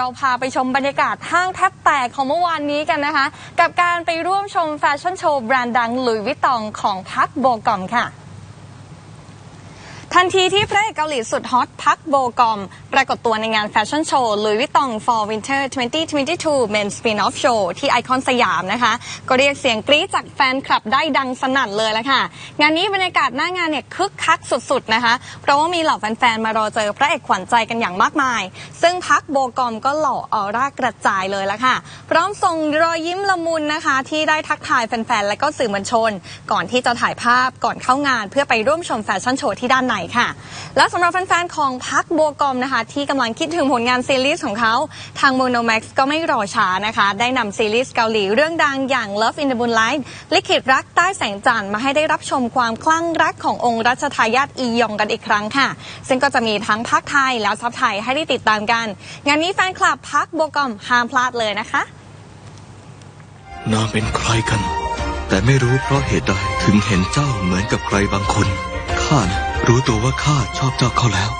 เราพาไปชมบรรยากาศห้างแทบแตกของเมื่อวานนี้กันนะคะ กับการไปร่วมชมแฟชั่นโชว์แบรนด์ดังหลุยส์วิตตองของพักโบกอมค่ะ ทันทีที่พระเอกเกาหลีสุดฮอตพักโบกอม ปรากฏตัวในงานแฟชั่นโชว์ลุยวิตตอง for winter 2022 men spin off show ที่ไอคอนสยามนะคะ ก็เรียกเสียงกรี๊ดจากแฟนคลับได้ดังสนั่นเลยละค่ะ งานนี้บรรยากาศหน้างานเนี่ยคึกคักสุดๆนะคะ เพราะว่ามีเหล่าแฟนๆ มารอเจอพระเอกขวัญใจกันอย่างมากมาย ซึ่งพักโบกอมก็หล่อออร่ากระจายเลยละค่ะ พร้อมส่งรอยยิ้มละมุนนะคะ ที่ได้ทักทายแฟนๆ และก็สื่อมวลชน ก่อนที่จะถ่ายภาพก่อนเข้างานเพื่อไปร่วมชมแฟชั่นโชว์ที่ด้านในค่ะ และสำหรับแฟนๆ ของพักโบกอมนะคะ ที่กำลังคิดถึงผลงานซีรีส์ของเขาทาง Monomax ก็ไม่รอช้านะคะ ได้นำซีรีส์เกาหลีเรื่องดังอย่าง Love in the Moonlight ลิขิตรักใต้แสงจันทร์มาให้ได้รับชมความคลั่งรักขององค์รัชทายาทอียองกันอีกครั้งค่ะ ซึ่งก็จะมีทั้งภาคไทยแล้วซับไทยให้ได้ติดตามกัน งานนี้แฟนคลับพักโบกอมห้ามพลาดเลยนะคะนางเป็นใครกัน แต่ไม่รู้เพราะเหตุใดถึงเห็นเจ้าเหมือนกับใครบางคนข้านะ รู้ตัวว่าข้าชอบเจ้าเขาแล้ว